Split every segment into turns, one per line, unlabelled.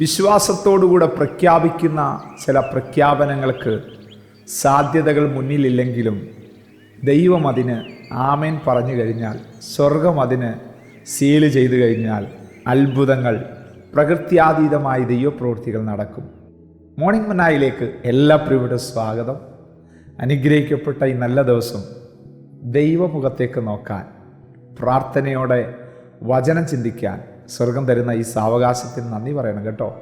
വിശ്വാസത്തോടുകൂടെ പ്രഖ്യാപിക്കുന്ന ചില പ്രഖ്യാപനങ്ങൾക്ക് സാധ്യതകൾ മുന്നിലില്ലെങ്കിലും ദൈവം അതിന് ആമേൻ പറഞ്ഞു കഴിഞ്ഞാൽ സ്വർഗം അതിന് സീൽ ചെയ്തു കഴിഞ്ഞാൽ അത്ഭുതങ്ങൾ പ്രകൃത്യാതീതമായ ദൈവപ്രവൃത്തികൾ നടക്കും. മോർണിംഗ് മനായിലേക്ക് എല്ലാ പ്രിയപ്പെട്ട സ്വാഗതം. അനുഗ്രഹിക്കപ്പെട്ട ഈ നല്ല ദിവസം ദൈവമുഖത്തേക്ക് നോക്കാൻ പ്രാർത്ഥനയോടെ വചനം ചിന്തിക്കാൻ സ്വർഗം തരുന്ന ഈ സാവകാശത്തിന് നന്ദി പറയണം കേട്ടോ.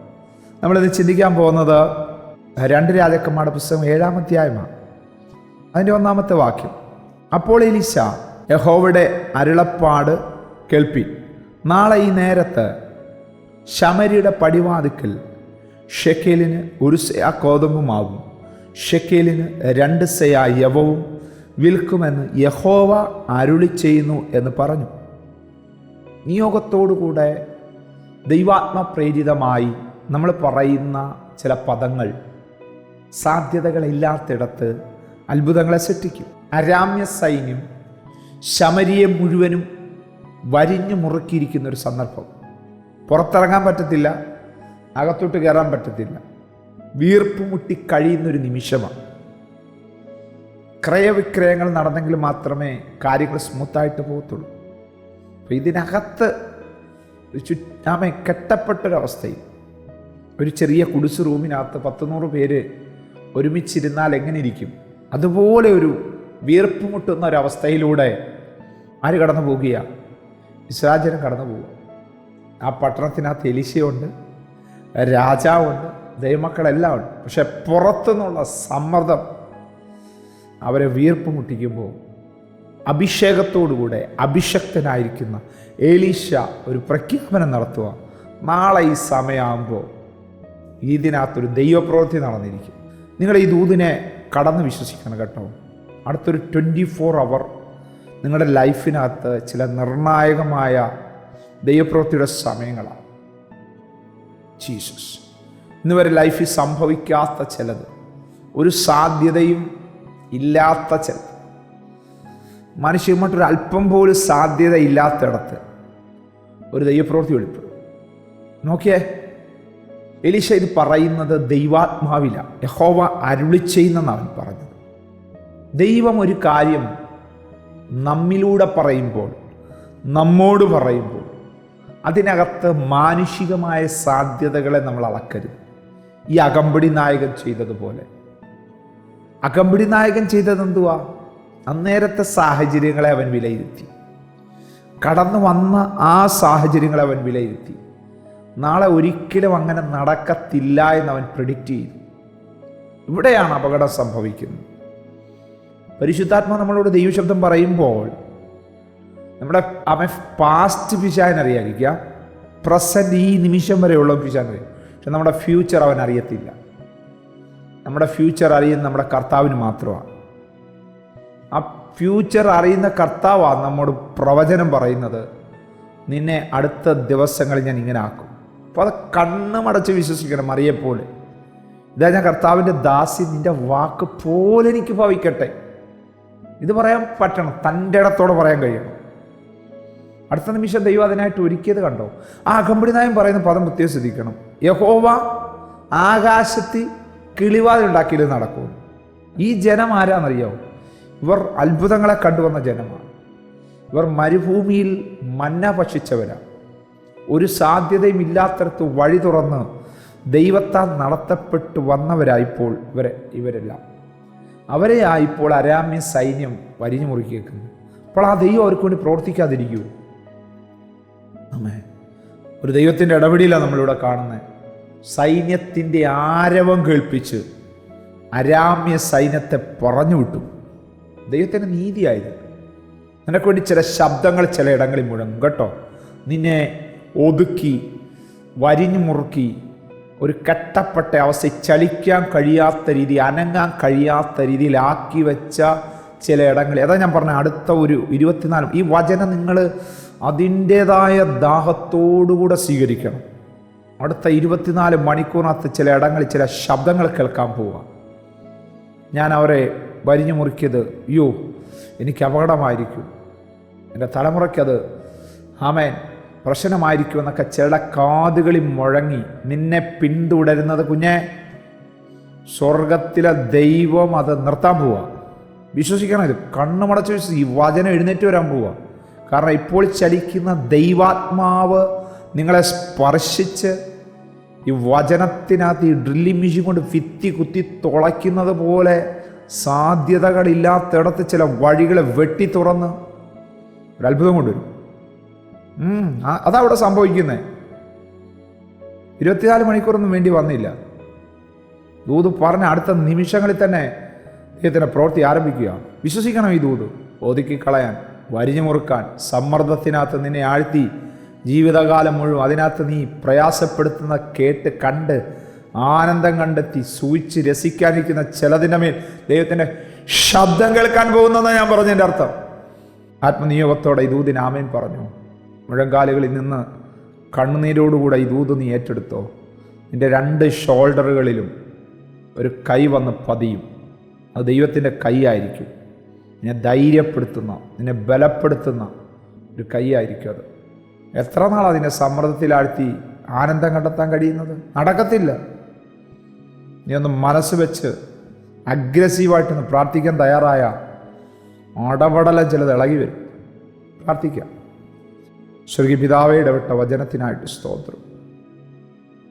നമ്മളിത് ചിന്തിക്കാൻ പോകുന്നത് രണ്ട് രാജാക്കന്മാരുടെ പുസ്തകം ഏഴാം അധ്യായമാണ്. അതിന്റെ ഒന്നാമത്തെ വാക്യം അപ്പോൾ എലിശ യഹോവയുടെ അരുളപ്പാട് കേൾപ്പി. നാളെ ഈ നേരത്ത് ശമരിയുടെ പടിവാതിക്കൽ ഷെക്കേലിന് ഒരു സെയ കോതമ്പുമാവും. ഷെക്കേലിന് രണ്ട് സെയ യവവും വിൽക്കുമെന്ന് യഹോവ അരുളി ചെയ്യുന്നു എന്ന് പറഞ്ഞു. നിയോഗത്തോടുകൂടെ ദൈവാത്മപ്രേരിതമായി നമ്മൾ പറയുന്ന ചില പദങ്ങൾ സാധ്യതകളില്ലാത്തിടത്ത് അത്ഭുതങ്ങളെ സൃഷ്ടിക്കും. അരാമ്യ സൈന്യം ശമരിയെ മുഴുവനും വരിഞ്ഞു മുറുക്കിയിരിക്കുന്ന ഒരു സന്ദർഭം. പുറത്തിറങ്ങാൻ പറ്റത്തില്ല അകത്തോട്ട് കയറാൻ പറ്റത്തില്ല. വീർപ്പ് മുട്ടി കഴിയുന്നൊരു നിമിഷമാണ്. ക്രയവിക്രയങ്ങൾ നടന്നെങ്കിൽ മാത്രമേ കാര്യങ്ങൾ സ്മൂത്തായിട്ട് പോകത്തുള്ളൂ. അപ്പോൾ ഇതിനകത്ത് ചുറ്റാമെ കെട്ടപ്പെട്ടൊരവസ്ഥയിൽ ഒരു ചെറിയ കുടിസ് റൂമിനകത്ത് പത്തുനൂറ് പേര് ഒരുമിച്ചിരുന്നാൽ എങ്ങനെ ഇരിക്കും അതുപോലെ ഒരു വീർപ്പ് മുട്ടുന്ന ഒരവസ്ഥയിലൂടെ ആര് കടന്നു പോവുകയാണ് ഇസ്രാജനം കടന്നു പോകുക. ആ പട്ടണത്തിനകത്ത് എലിശയുണ്ട് രാജാവുണ്ട് ദൈവമക്കളെല്ലാം ഉണ്ട്. പക്ഷെ പുറത്തുനിന്നുള്ള സമ്മർദ്ദം അവരെ വീർപ്പ് മുട്ടിക്കുമ്പോൾ അഭിഷേകത്തോടുകൂടെ അഭിഷക്തനായിരിക്കുന്ന ഏലീശ ഒരു പ്രഖ്യാപനം നടത്തുക. നാളെ ഈ സമയമാകുമ്പോൾ ഇതിനകത്തൊരു ദൈവപ്രവൃത്തി നടന്നിരിക്കും. നിങ്ങൾ ഈ ദൂതിനെ കടന്ന് വിശ്വസിക്കണം കേട്ടോ. അടുത്തൊരു ട്വന്റി ഫോർ അവർ നിങ്ങളുടെ ലൈഫിനകത്ത് ചില നിർണായകമായ ദൈവപ്രവൃത്തിയുടെ സമയങ്ങളാണ്. ജീസസ്. ഇന്ന് വരെ ലൈഫിൽ സംഭവിക്കാത്ത ചിലത് ഒരു സാധ്യതയും ഇല്ലാത്ത ചിലത്. മനുഷ്യമായിട്ടൊരു അല്പം പോലും സാധ്യത ഇല്ലാത്തിടത്ത് ഒരു ദൈവപ്രവൃത്തി വെളിപ്പെടും. നോക്കിയേ എലീശ ഇത് പറയുന്നത് ദൈവാത്മാവില. യഹോവ അരുളി ചെയ്യുന്നവൻ പറഞ്ഞത്. ദൈവം ഒരു കാര്യം നമ്മിലൂടെ പറയുമ്പോൾ നമ്മോട് പറയുമ്പോൾ അതിനകത്ത് മാനുഷികമായ സാധ്യതകളെ നമ്മൾ അളക്കരുത്. ഈ അകമ്പടി നായകൻ ചെയ്തതുപോലെ. അകമ്പടി നായകൻ ചെയ്തത് എന്തുവാ അന്നേരത്തെ സാഹചര്യങ്ങളെ അവൻ വിലയിരുത്തി. കടന്നു വന്ന ആ സാഹചര്യങ്ങളെ അവൻ വിലയിരുത്തി. നാളെ ഒരിക്കലും അങ്ങനെ നടക്കത്തില്ല എന്ന് അവൻ പ്രിഡിക്റ്റ് ചെയ്തു. ഇവിടെയാണ് അപകടം സംഭവിക്കുന്നത്. പരിശുദ്ധാത്മ നമ്മളോട് ദൈവശബ്ദം പറയുമ്പോൾ നമ്മുടെ അവൻ പാസ്റ്റ് പിശാൻ അറിയാതിരിക്കുക. പ്രസന്റ് ഈ നിമിഷം വരെയുള്ള പിശാൻ അറിയാം. പക്ഷെ നമ്മുടെ ഫ്യൂച്ചർ അവൻ അറിയത്തില്ല. നമ്മുടെ ഫ്യൂച്ചർ അറിയുന്നത് നമ്മുടെ കർത്താവിന് മാത്രമാണ്. ഫ്യൂച്ചർ അറിയുന്ന കർത്താവാണ് നമ്മോട് പ്രവചനം പറയുന്നത്. നിന്നെ അടുത്ത ദിവസങ്ങളിൽ ഞാൻ ഇങ്ങനെ ആക്കും. അപ്പോൾ അത് കണ്ണുമടച്ച് വിശ്വസിക്കണം അറിയപ്പോലെ ഇതാ ഞാൻ കർത്താവിന്റെ ദാസി നിന്റെ വാക്ക് പോലെ എനിക്ക് ഭവിക്കട്ടെ. ഇത് പറയാൻ പറ്റണം തന്റെ ഇടത്തോടെ പറയാൻ കഴിയണം. അടുത്ത നിമിഷം ദൈവം അതിനായിട്ട് ഒരുക്കിയത് കണ്ടോ? ആ അകമ്പടി നായം പറയുന്ന പദം പ്രത്യേകം ശ്രദ്ധിക്കണം. യഹോവ ആകാശത്തിൽ കിളിവാതി ഉണ്ടാക്കിയത് നടക്കും ഈ ജനം ആരാന്നറിയാവോ? ഇവർ അത്ഭുതങ്ങളെ കണ്ടുവന്ന ജനമാണ്. ഇവർ മരുഭൂമിയിൽ മന്ന ഭക്ഷിച്ചവരാണ് ഒരു സാധ്യതയും ഇല്ലാത്തടത്ത് വഴി തുറന്ന് ദൈവത്താൽ നടത്തപ്പെട്ടു വന്നവരായിപ്പോൾ ഇവരെ ഇവരെല്ലാം. അവരെ ആയിപ്പോൾ അരാമ്യ സൈന്യം വരിഞ്ഞു മുറുക്കിയേക്കുന്നു അപ്പോൾ ആ ദൈവം അവർക്ക് വേണ്ടി പ്രവർത്തിക്കാതിരിക്കൂ അമ്മേ ഒരു ദൈവത്തിന്റെ ഇടപെടിയിലാണ് നമ്മളിവിടെ കാണുന്നത്. സൈന്യത്തിന്റെ ആരവം കേൾപ്പിച്ച് അരാമ്യ സൈന്യത്തെ പറഞ്ഞു വിട്ടു. ദൈവത്തിന്റെ നീതിയായത്. നിനക്ക് വേണ്ടി ചില ശബ്ദങ്ങൾ ചില ഇടങ്ങളിൽ മുഴങ്ങും കേട്ടോ? നിന്നെ ഒതുക്കി വരിഞ്ഞു മുറുക്കി ഒരു കെട്ടപ്പെട്ട അവസ്ഥ ചലിക്കാൻ കഴിയാത്ത രീതി അനങ്ങാൻ കഴിയാത്ത രീതിയിലാക്കി വെച്ച ചില ഇടങ്ങൾ അതാ ഞാൻ പറഞ്ഞ അടുത്ത ഒരു ഇരുപത്തിനാല്. ഈ വചനം നിങ്ങൾ അതിന്റേതായ ദാഹത്തോടുകൂടെ സ്വീകരിക്കണം. അടുത്ത ഇരുപത്തിനാല് മണിക്കൂറിനകത്ത് ചില ഇടങ്ങളിൽ ചില ശബ്ദങ്ങൾ കേൾക്കാൻ പോവുക. ഞാൻ അവരെ വരിഞ്ഞു മുറിക്കിയത് യോ എനിക്ക് അപകടമായിരിക്കും. എന്റെ തലമുറയ്ക്കത് ആമേൻ. പ്രശ്നമായിരിക്കുമെന്നൊക്കെ ചില കാതുകളിൽ മുഴങ്ങി നിന്നെ പിന്തുടരുന്നത് കുഞ്ഞെ സ്വർഗത്തിലെ ദൈവം അത് നിർത്താൻ പോവുക വിശ്വസിക്കണം ഇത്. കണ്ണുമടച്ച് വിശ്വസി ഈ വചനം എഴുന്നേറ്റ് വരാൻ പോവുക കാരണം ഇപ്പോൾ ചലിക്കുന്ന ദൈവാത്മാവ് നിങ്ങളെ സ്പർശിച്ച് ഈ വചനത്തിനകത്ത് ഈ ഡ്രില്ലിംഗ് മെഷീൻ കൊണ്ട് ഫിത്തി കുത്തി തുളയ്ക്കുന്നത് പോലെ സാധ്യതകളില്ലാത്തിടത്ത് ചില വഴികളെ വെട്ടി തുറന്ന് ഒരു അത്ഭുതം കൊണ്ടുവരും. അതവിടെ സംഭവിക്കുന്നത് ഇരുപത്തിനാല് മണിക്കൂറൊന്നും വേണ്ടി വന്നില്ല. ദൂത് പറഞ്ഞ അടുത്ത നിമിഷങ്ങളിൽ തന്നെ ദൈവത്തിന്റെ പ്രവൃത്തി ആരംഭിക്കുക. വിശ്വസിക്കണം ഈ ദൂത്. ഒതുക്കി കളയാൻ വരിഞ്ഞു മുറുക്കാൻ സമ്മർദ്ദത്തിനകത്ത് നിന്നെ ആഴ്ത്തി ജീവിതകാലം മുഴുവൻ അതിനകത്ത് നീ പ്രയാസപ്പെടുത്തുന്ന കേട്ട് കണ്ട് ആനന്ദം കണ്ടെത്തി സൂചിച്ച് രസിക്കാനിരിക്കുന്ന ചിലതിന്റെ മേൽ ദൈവത്തിന്റെ ശബ്ദം കേൾക്കാൻ പോകുന്നതെന്ന് ഞാൻ പറഞ്ഞതിന്റെ അർത്ഥം. ആത്മനിയോഗത്തോടെ ഈ ദൂതിന് ആമേൻ പറഞ്ഞു. മുഴങ്കാലുകളിൽ നിന്ന് കണ്ണുനീരോടുകൂടെ ഈ ദൂത് നീ ഏറ്റെടുത്തോ. നിന്റെ രണ്ട് ഷോൾഡറുകളിലും ഒരു കൈ വന്ന് പതിയും. അത് ദൈവത്തിന്റെ കൈയായിരിക്കും. നിന്നെ ധൈര്യപ്പെടുത്തുന്ന നിന്നെ ബലപ്പെടുത്തുന്ന ഒരു കൈയായിരിക്കും അത്. എത്ര നാൾ അതിനെ സമ്മർദ്ദത്തിലാഴ്ത്തി ആനന്ദം കണ്ടെത്താൻ കഴിയുന്നത്? നടക്കത്തില്ല. നീ ഒന്ന് മനസ്സ് വെച്ച് അഗ്രസീവായിട്ടൊന്ന് പ്രാർത്ഥിക്കാൻ തയ്യാറായ അടവടല ചിലത് ഇളകി വരും. പ്രാർത്ഥിക്കാം. സ്വർഗീയ പിതാവേ ഇടപെട്ട വചനത്തിനായിട്ട് സ്തോത്രം.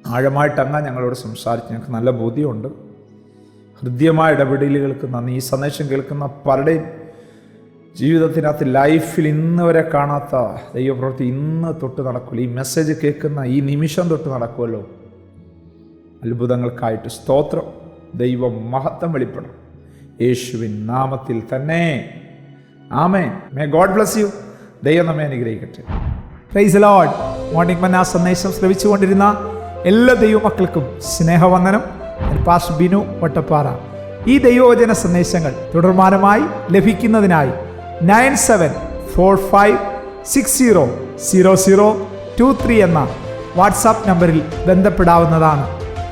ആഴമായിട്ട് അങ്ങ് ഞങ്ങളോട് സംസാരിച്ച് ഞങ്ങൾക്ക് നല്ല ബോധ്യമുണ്ട്. ഹൃദ്യമായ ഇടപെടലുകൾക്ക് നന്ദി. ഈ സന്ദേശം കേൾക്കുന്ന പലരുടെയും ജീവിതത്തിനകത്ത് ലൈഫിൽ ഇന്ന് വരെ കാണാത്ത ദൈവപ്രവൃത്തി ഇന്ന് തൊട്ട് നടക്കുമല്ലോ. ഈ മെസ്സേജ് കേൾക്കുന്ന ഈ നിമിഷം തൊട്ട് നടക്കുമല്ലോ. അത്ഭുതങ്ങൾക്കായിട്ട് സ്തോത്രം. ദൈവം മഹത്വം വെളിപ്പെടണം. യേശുവിൻ നാമത്തിൽ തന്നെ. ആമേ മേ ഗോഡ് ബ്ലസ് യു ദൈവം നമ്മെ അനുഗ്രഹിക്കട്ടെ.
പ്രൈസ് ലോഡ് മോർണിംഗ് മന്ന സന്ദേശം ശ്രവിച്ചുകൊണ്ടിരുന്ന എല്ലാ ദൈവമക്കൾക്കും സ്നേഹവന്ദനം. പാസ് ബിനു വട്ടപ്പാറ. ഈ ദൈവവചന സന്ദേശങ്ങൾ തുടർമാനമായി ലഭിക്കുന്നതിനായി nine seven four five six zero zero zero two three എന്ന വാട്സാപ്പ് നമ്പറിൽ ബന്ധപ്പെടാവുന്നതാണ്.